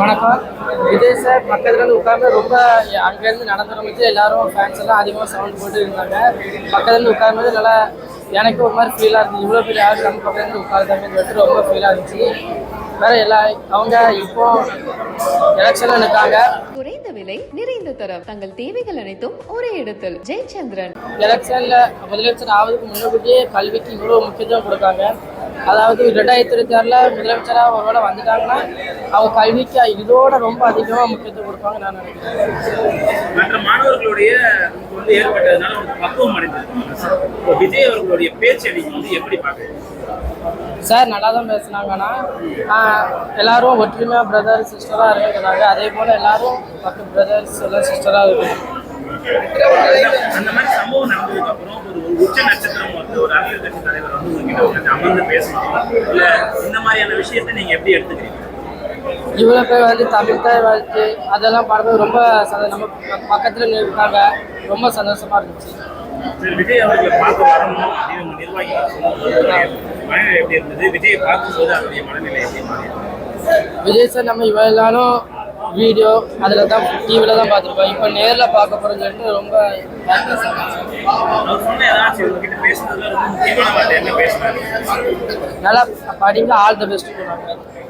வணக்கம். விஜய் சார் பக்கத்துலேருந்து உட்கார்ந்து ரொம்ப அங்கேருந்து நடந்து ஆரம்பிச்சு எல்லாரும் ஃபேன்ஸ் எல்லாம் அதிகமாக சவுண்ட் போட்டு இருந்தாங்க. பக்கத்துலேருந்து உட்காரும்போது நல்லா எனக்கு ஒரு மாதிரி ஃபீலாக இருந்துச்சு. இவ்வளோ பெரிய ஆள் நம்ம பக்கத்துலேருந்து உட்காருதாங்கன்னு சொல்லிட்டு ரொம்ப ஃபீலாக இருந்துச்சு. வேற எல்லா அவங்க இப்போ எலெக்ஷனில் நிற்காங்க குறைந்த விலை நிறைந்த தரம். தங்கள் தேவைகள் அனைத்தும் ஒரே இடத்தில். ஜெயச்சந்திரன். எலெக்ஷனில் முதலமைச்சர் ஆவதுக்கு முன்னாடியே கல்விக்கு இவ்வளோ முக்கியத்துவம் கொடுக்காங்க. அதாவது ரெண்டாயிரத்தி இருபத்தி ஆறில் முதலமைச்சராக ஒருவேளை வந்துட்டாங்கன்னா அவங்க கல்விக்கு இதோட ரொம்ப அதிகமாக முக்கியத்துவம் கொடுப்பாங்க நான் நினைக்கிறேன். மற்ற மாணவர்களுடைய வந்து ஏற்பட்டதுனால ஒரு பக்குவம் அடைஞ்சிருக்காங்க. சார் இப்போ விஜய் அவர்களுடைய பேச்சை நீங்க வந்து எப்படி பாக்குறீங்க சார் நல்லா தான் பேசுனாங்கன்னா எல்லாரும் ஒற்றுமையாக பிரதர் சிஸ்டராக இருக்கிறாங்க அதே போல் எல்லாரும் பக்க பிரதர்ஸ் எல்லாம் சிஸ்டராக இருக்கணும். அந்த மாதிரி சம்பவம் நடந்ததுக்கு அப்புறம் ஒரு உச்ச நட்சத்திரம் வந்து ஒரு அரசியல் கட்சி தலைவர் வந்து உங்ககிட்ட உட்கார்ந்து அமர்ந்து பேசணும். இல்ல இந்த மாதிரியான விஷயத்தை நீங்க எப்படி எடுத்துக்கிறீங்க? இவ்வளோ பேர் வந்து தமிழ் தாய் வாழ்த்து. அதெல்லாம் பாடும்போது ரொம்ப நம்ம பக்கத்தில் இருக்காங்க. ரொம்ப சந்தோஷமாக இருந்துச்சு. சரி விஜய் அவர்களை பார்க்க வரணும் அப்படின்னு உங்க நிர்வாகிகள் சொல்லும்போது மனநிலை எப்படி இருந்தது? விஜயை பார்க்கும்போது அவருடைய மனநிலை எப்படி மாறி விஜய் சார் நம்ம இவ்வளோ வீடியோ அதில் தான் டிவியில் தான் பார்த்துருக்கோம். இப்போ நேரில் பார்க்க போகிறோம்னு சொல்லிட்டு ரொம்ப நல்லா படிங்க. ஆல் த பெஸ்ட் சொன்னாங்க